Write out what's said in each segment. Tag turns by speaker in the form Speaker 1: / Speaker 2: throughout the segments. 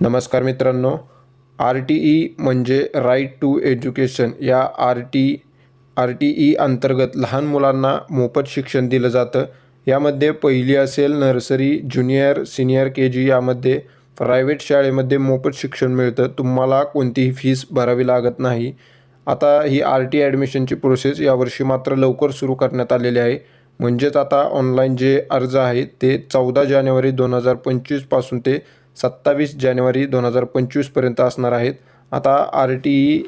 Speaker 1: नमस्कार मित्रांनो R T E म्हणजे राईट टू एज्युकेशन या R T R T E अंतर्गत लहान मुलांना मोफत शिक्षण दिलं जातं. यामध्ये पहिली असेल nursery junior senior K G यामध्ये प्रायव्हेट शाळेमध्ये मोफत शिक्षण मिळतं. तुम्हाला कोणतीही फीस भरावी लागत नाही. आता ही आर टी ॲडमिशनची प्रोसेस यावर्षी मात्र लवकर सुरू करण्यात आलेली आहे. म्हणजेच आता ऑनलाईन जे अर्ज आहेत ते चौदा जानेवारी दोन हजार पंचवीसपासून ते सत्तावीस जानेवारी दोन हजार पंचवीसपर्यंत असणार आहेत. आता आर टी ई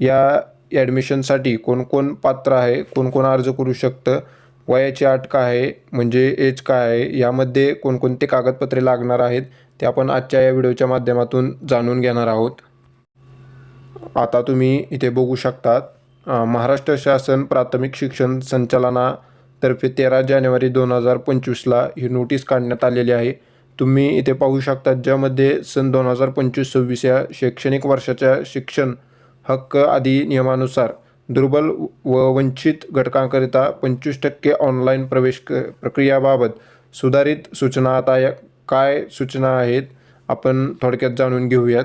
Speaker 1: या ॲडमिशनसाठी कोण कोण पात्र आहे? कोण कोण अर्ज करू शकतं? वयाची अट काय आहे? म्हणजे एज काय आहे? यामध्ये कोणकोणते कागदपत्रे लागणार आहेत? ते आपण आजच्या या व्हिडिओच्या माध्यमातून जाणून घेणार आहोत. आता तुम्ही इथे बघू शकतात महाराष्ट्र शासन प्राथमिक शिक्षण संचालनातर्फे तेरा जानेवारी दोन हजार पंचवीसला ही नोटीस काढण्यात आलेली आहे. तुम्ही इथे पाहू शकता ज्यामध्ये सन दोन हजार पंचवीस सव्वीस या शैक्षणिक वर्षाच्या शिक्षण हक्क आदी नियमानुसार दुर्बल व वंचित घटकांकरिता पंचवीस टक्के ऑनलाईन प्रवेश क प्रक्रियाबाबत सुधारित सूचना. आता या काय सूचना आहेत आपण थोडक्यात जाणून घेऊयात.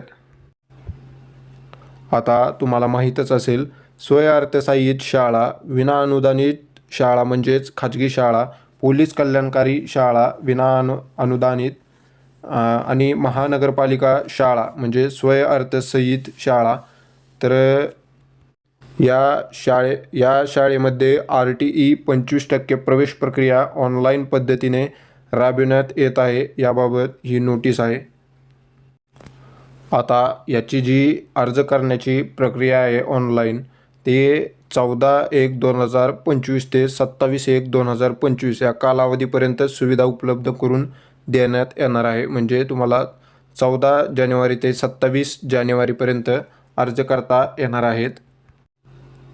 Speaker 1: आता तुम्हाला माहीतच असेल स्वयंअर्थसहाय्यित शाळा विनाअनुदानित शाळा म्हणजेच खाजगी शाळा पोलीस कल्याणकारी शाळा विना अनु अनुदानित आणि महानगरपालिका शाळा म्हणजे स्वयअर्थसहित शाळा तर या शाळे या शाळेमध्ये आर टी ई पंचवीस टक्के प्रवेश प्रक्रिया ऑनलाईन पद्धतीने राबविण्यात येत आहे याबाबत ही नोटीस आहे. आता याची जी अर्ज करण्याची प्रक्रिया आहे ऑनलाईन ते चौदा एक दोन हजार पंचवीस ते सत्तावीस एक दोन हजार पंचवीस या कालावधीपर्यंत सुविधा उपलब्ध करून देण्यात येणार आहे. म्हणजे तुम्हाला चौदा जानेवारी ते सत्तावीस जानेवारीपर्यंत अर्ज करता येणार आहेत.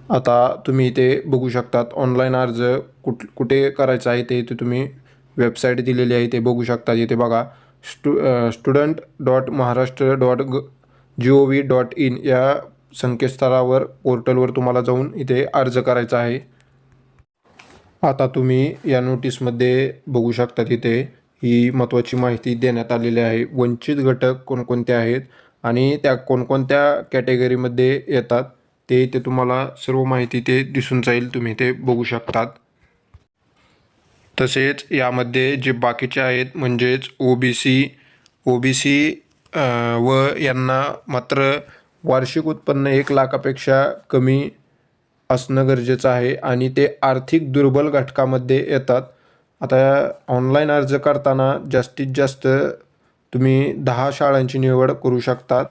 Speaker 1: आता तुम्ही इथे बघू शकतात ऑनलाईन अर्ज कुठ कुठे करायचा आहे ते इथे तुम्ही वेबसाईट दिलेली आहे ते बघू शकता. इथे बघा stu student dot Maharashtra dot g G O V dot in या संकेतस्थळावर पोर्टलवर तुम्हाला जाऊन इथे अर्ज करायचा आहे. आता तुम्ही या नोटीसमध्ये बघू शकता तिथे ही महत्त्वाची माहिती देण्यात आलेली आहे. वंचित घटक कोणकोणते आहेत आणि त्या कोणकोणत्या कॅटेगरीमध्ये येतात ते इथे तुम्हाला सर्व माहिती ते दिसून जाईल. तुम्ही ते बघू शकतात. तसेच यामध्ये जे बाकीचे आहेत म्हणजेच O B C O B C व यांना मात्र वार्षिक उत्पन्न एक लाखापेक्षा कमी असणं गरजेचं आहे आणि ते आर्थिक दुर्बल घटकामध्ये येतात. आता ऑनलाईन अर्ज करताना जास्तीत जास्त तुम्ही दहा शाळांची निवड करू शकतात.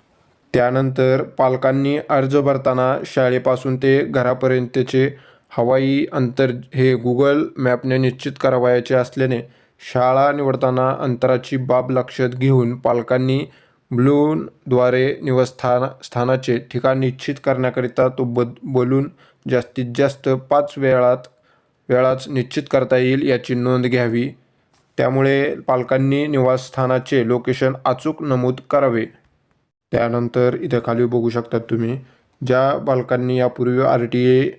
Speaker 1: त्यानंतर पालकांनी अर्ज भरताना शाळेपासून ते घरापर्यंतचे हवाई अंतर हे गुगल मॅपने निश्चित करावयाचे असल्याने शाळा निवडताना अंतराची बाब लक्षात घेऊन पालकांनी ब्लूनद्वारे निवस्थान स्थानाचे ठिकाण निश्चित करण्याकरिता तो बद बोलून जास्तीत जास्त पाच वेळात वेळाच निश्चित करता येईल याची नोंद घ्यावी. त्यामुळे पालकांनी निवासस्थानाचे लोकेशन अचूक नमूद करावे. त्यानंतर इथे खाली बघू शकतात तुम्ही ज्या बालकांनी यापूर्वी R T A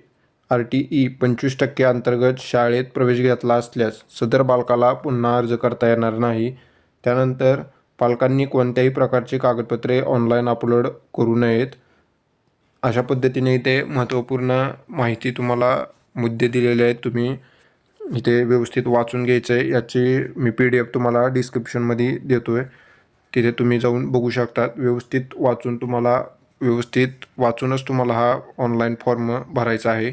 Speaker 1: R T E पंचवीस टक्के अंतर्गत शाळेत प्रवेश घेतला असल्यास सदर बालकाला पुन्हा अर्ज करता येणार नाही. त्यानंतर पालकांनी कोणत्याही प्रकारची कागदपत्रे ऑनलाईन अपलोड करू नयेत. अशा पद्धतीने इथे महत्त्वपूर्ण माहिती तुम्हाला मुद्दे दिलेले आहेत तुम्ही इथे व्यवस्थित वाचून घ्यायचं आहे याची मी पी डी एफ तुम्हाला डिस्क्रिप्शनमध्ये देतो आहे तिथे तुम्ही जाऊन बघू शकतात. व्यवस्थित वाचून तुम्हाला व्यवस्थित वाचूनच तुम्हाला हा ऑनलाईन फॉर्म भरायचा आहे.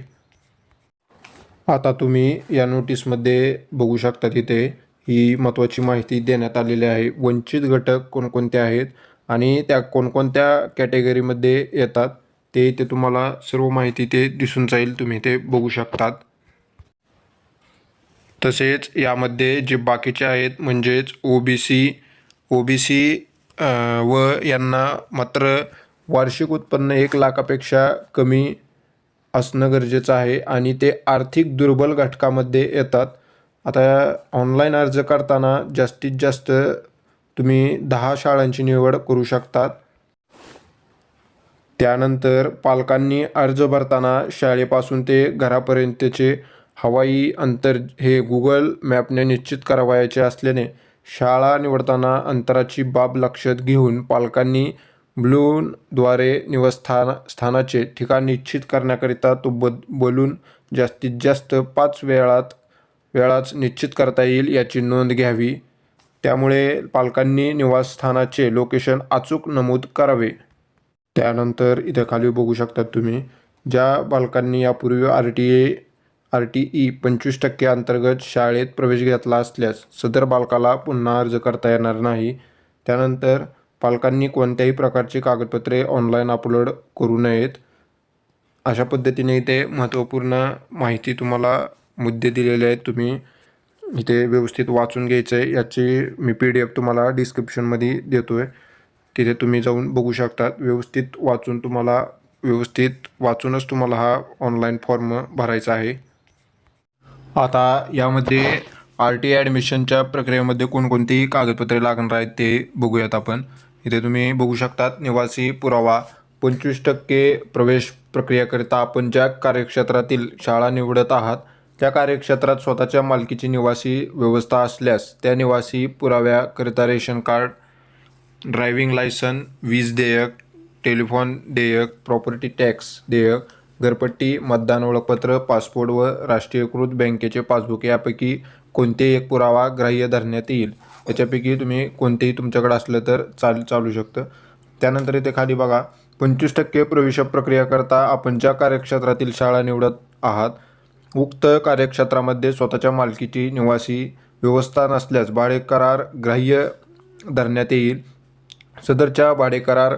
Speaker 1: आता तुम्ही या नोटीसमध्ये बघू शकता तिथे ही महत्त्वाची माहिती देण्यात आलेली आहे. वंचित घटक कोणकोणते आहेत आणि त्या कोणकोणत्या कॅटेगरीमध्ये येतात? ते इथे तुम्हाला सर्व माहिती ते दिसून जाईल तुम्ही ते बघू शकतात. तसेच यामध्ये जे बाकीचे आहेत म्हणजेच O B C O B C व यांना मात्र वार्षिक उत्पन्न एक लाखापेक्षा कमी असणं गरजेचं आहे आणि ते आर्थिक दुर्बल घटकामध्ये येतात. आता ऑनलाईन अर्ज करताना जास्तीत जास्त तुम्ही दहा शाळांची निवड करू शकतात. त्यानंतर पालकांनी अर्ज भरताना शाळेपासून ते घरापर्यंतचे हवाई अंतर हे गुगल मॅपने निश्चित करावयाचे असल्याने शाळा निवडताना अंतराची बाब लक्षात घेऊन पालकांनी ब्लूनद्वारे निवासस्थान स्थानाचे ठिकाण निश्चित करण्याकरिता तो ब बलून जास्तीत जास्त पाच वेळात वेळाच निश्चित करता येईल याची नोंद घ्यावी. त्यामुळे पालकांनी निवासस्थानाचे लोकेशन अचूक नमूद करावे. त्यानंतर इथं खाली बघू शकता तुम्ही ज्या बालकांनी यापूर्वी R T A R T E पंचवीस टक्के अंतर्गत शाळेत प्रवेश घेतला असल्यास सदर बालकाला पुन्हा अर्ज करता येणार नाही. त्यानंतर पालकांनी कोणत्याही प्रकारची कागदपत्रे ऑनलाईन अपलोड करू नयेत. अशा पद्धतीने इथे महत्त्वपूर्ण माहिती तुम्हाला मुद्दे दिलेले आहेत. तुम्ही इथे व्यवस्थित वाचून घ्यायचं आहे याची मी पी डी एफ तुम्हाला डिस्क्रिप्शनमध्ये देतो आहे तिथे तुम्ही जाऊन बघू शकतात. व्यवस्थित वाचून तुम्हाला व्यवस्थित वाचूनच तुम्हाला हा ऑनलाईन फॉर्म भरायचा आहे. आता यामध्ये आर टी ॲडमिशनच्या प्रक्रियेमध्ये कोणकोणती कागदपत्रे लागणार आहेत ते बघूयात आपण. इथे तुम्ही बघू शकतात निवासी पुरावा. पंचवीस टक्के प्रवेश प्रक्रियाकरिता आपण ज्या कार्यक्षेत्रातील शाळा निवडत आहात त्या कार्यक्षेत्रात स्वतःच्या मालकीची निवासी व्यवस्था असल्यास त्या निवासी पुराव्याकरिता रेशन कार्ड ड्रायव्हिंग लायसन वीज देयक टेलिफोन देयक प्रॉपर्टी टॅक्स देयक घरपट्टी मतदान ओळखपत्र पासपोर्ट व राष्ट्रीयकृत बँकेचे पासबुक यापैकी कोणतेही एक पुरावा ग्राह्य धरण्यात येईल. याच्यापैकी तुम्ही कोणतेही तुमच्याकडे असलं तर चाल चालू शकतं. त्यानंतर इथे खाली बघा पंचवीस टक्के प्रवेश प्रक्रियाकरता आपण ज्या कार्यक्षेत्रातील शाळा निवडत आहात उक्त कार्यक्षेत्रामध्ये स्वतःच्या मालकीची निवासी व्यवस्था नसल्यास भाडे करार ग्राह्य धरण्यात येईल. सदरच्या भाडेकरार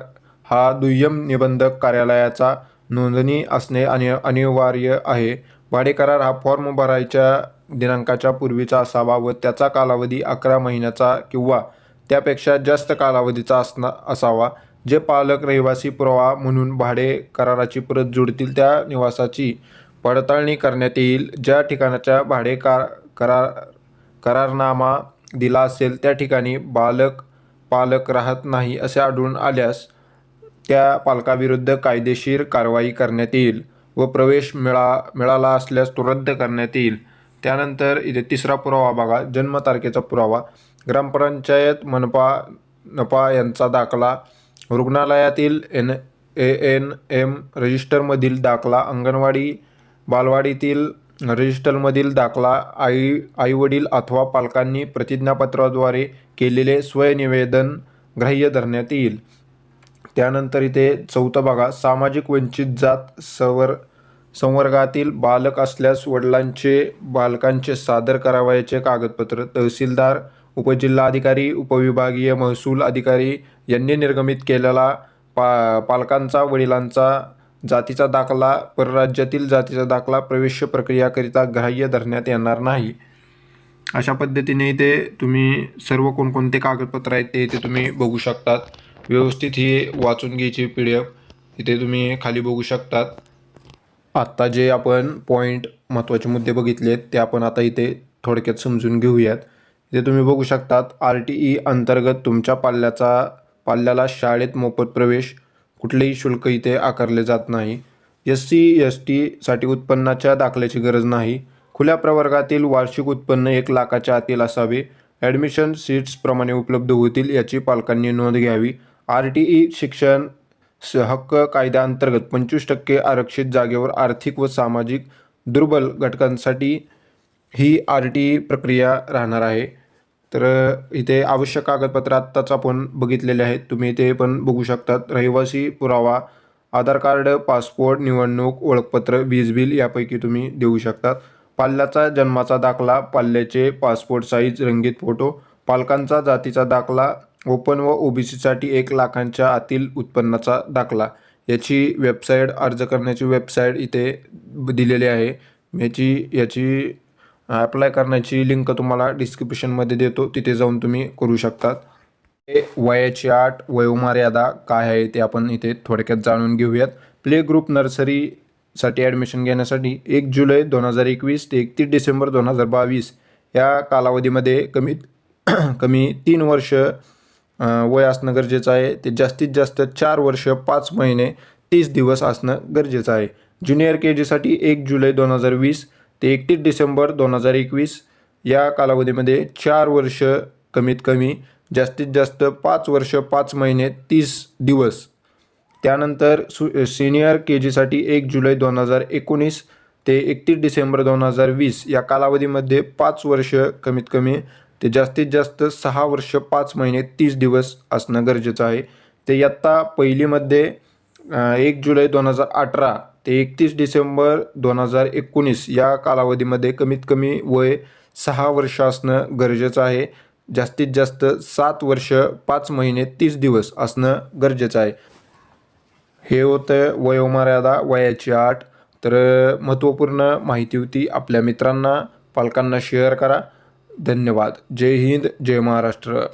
Speaker 1: हा दुय्यम निबंधक कार्यालयाचा नोंदणी असणे आणि अनिवार्य आहे. भाडेकरार हा फॉर्म भरायच्या दिनांकाच्या पूर्वीचा असावा व त्याचा कालावधी अकरा महिन्याचा किंवा त्यापेक्षा जास्त कालावधीचा असणा असावा. जे पालक रहिवासी पुरावा म्हणून भाडे कराराची परत जोडतील त्या निवासाची पडताळणी करण्यात येईल. ज्या ठिकाणाच्या भाडे कार करार करारनामा दिला असेल त्या ठिकाणी बालक पालक राहत नाही असे आढळून आल्यास त्या पालकाविरुद्ध कायदेशीर कारवाई करण्यात येईल व प्रवेश मिळा मिळाला असल्यास तो रद्द करण्यात येईल. त्यानंतर इथे तिसरा पुरावा बघा. जन्मतारखेचा पुरावा. ग्रामपंचायत मनपा नपा यांचा दाखला. रुग्णालयातील एन ए एन एम रजिस्टरमधील दाखला. अंगणवाडी बालवाडीतील रजिस्टरमधील दाखला आई आईवडील अथवा पालकांनी प्रतिज्ञापत्राद्वारे केलेले स्वयंनिवेदन ग्राह्य धरण्यात येईल. त्यानंतर इथे चौथा बघा. सामाजिक वंचित जात सवर संवर्गातील बालक असल्यास वडिलांचे बालकांचे सादर करावयाचे कागदपत्र. तहसीलदार उपजिल्हाधिकारी उपविभागीय महसूल अधिकारी यांनी निर्गमित केलेला पा पालकांचा वडिलांचा जातीचा दाखला परराज्यातील जातीचा दाखला प्रवेश प्रक्रियाकरिता ग्राह्य धरण्यात येणार नाही. अशा पद्धतीने इथे तुम्ही सर्व कोणकोणते कागदपत्र आहेत ते इथे तुम्ही बघू शकतात. व्यवस्थित ही वाचून घ्यायची पी डी एफ. इथे तुम्ही खाली बघू शकतात. आत्ता जे आपण पॉईंट महत्त्वाचे मुद्दे बघितले आहेत ते आपण आता इथे थोडक्यात समजून घेऊयात. इथे तुम्ही बघू शकतात आर टी ई अंतर्गत तुमच्या पाल्याचा पाल्याला शाळेत मोफत प्रवेश कुठलेही शुल्क इथे आकारले जात नाही. एस सी एस टीसाठी उत्पन्नाच्या दाखल्याची गरज नाही. खुल्या प्रवर्गातील वार्षिक उत्पन्न एक लाखाच्या आतील असावे. ॲडमिशन सीट्सप्रमाणे उपलब्ध होतील याची पालकांनी नोंद घ्यावी. आर टी ई शिक्षण स हक्क कायद्याअंतर्गत पंचवीस टक्के आरक्षित जागेवर आर्थिक व सामाजिक दुर्बल घटकांसाठी ही आर टी ई प्रक्रिया राहणार आहे. तर इथे आवश्यक कागदपत्र आत्ताच आपण बघितलेले आहेत. तुम्ही ते पण बघू शकतात. रहिवासी पुरावा आधार कार्ड पासपोर्ट निवडणूक ओळखपत्र वीज बिल यापैकी तुम्ही देऊ शकतात. पाल्याचा जन्माचा दाखला पाल्याचे पासपोर्ट साईज रंगीत फोटो पालकांचा जातीचा दाखला ओपन व ओबीसीसाठी एक लाखांच्या आतील उत्पन्नाचा दाखला. याची वेबसाईट अर्ज करण्याची वेबसाईट इथे दिलेली आहे. याची याची अप्लाय करण्याची लिंक तुम्हाला डिस्क्रिप्शनमध्ये देतो. तिथे जाऊन तुम्ही करू शकतात. हे वयाची आठ वयोमर्यादा काय आहे ते आपण इथे थोडक्यात जाणून घेऊयात. प्ले ग्रुप नर्सरीसाठी ॲडमिशन घेण्यासाठी एक जुलै दोन हजार एकवीस ते एकतीस डिसेंबर दोन हजार बावीस या कालावधीमध्ये कमीत कमी तीन वर्ष वय असणं गरजेचं आहे. ते जास्तीत जास्त चार वर्ष पाच महिने तीस दिवस असणं गरजेचं आहे. ज्युनियर के जीसाठी एक जुलै दोन हजार वीस ते एकतीस डिसेंबर दोन हजार एकवीस या कालावधीमध्ये चार वर्ष कमीत कमी जास्तीत जास्त पाच वर्ष पाच महिने तीस दिवस. त्यानंतर सु सिनियर के जीसाठी एक जुलै दोन हजार एकोणीस ते एकतीस डिसेंबर दोन हजार वीस या कालावधीमध्ये पाच वर्ष कमीत कमी ते जास्तीत जास्त सहा वर्ष पाच महिने तीस दिवस असणं गरजेचं आहे. ते इयत्ता पहिलीमध्ये एक जुलै दोन हजार अठरा ते एकतीस डिसेंबर दोन हजार एकोणीस या कालावधीमध्ये कमीत कमी वय सहा वर्ष असणं गरजेचं आहे. जास्तीत जास्त सात वर्ष पाच महिने तीस दिवस असणं गरजेचं आहे. हे होतं वयोमर्यादा वयाची आठ. तर महत्त्वपूर्ण माहिती होती आपल्या मित्रांना पालकांना शेअर करा. धन्यवाद. जय हिंद जय महाराष्ट्र.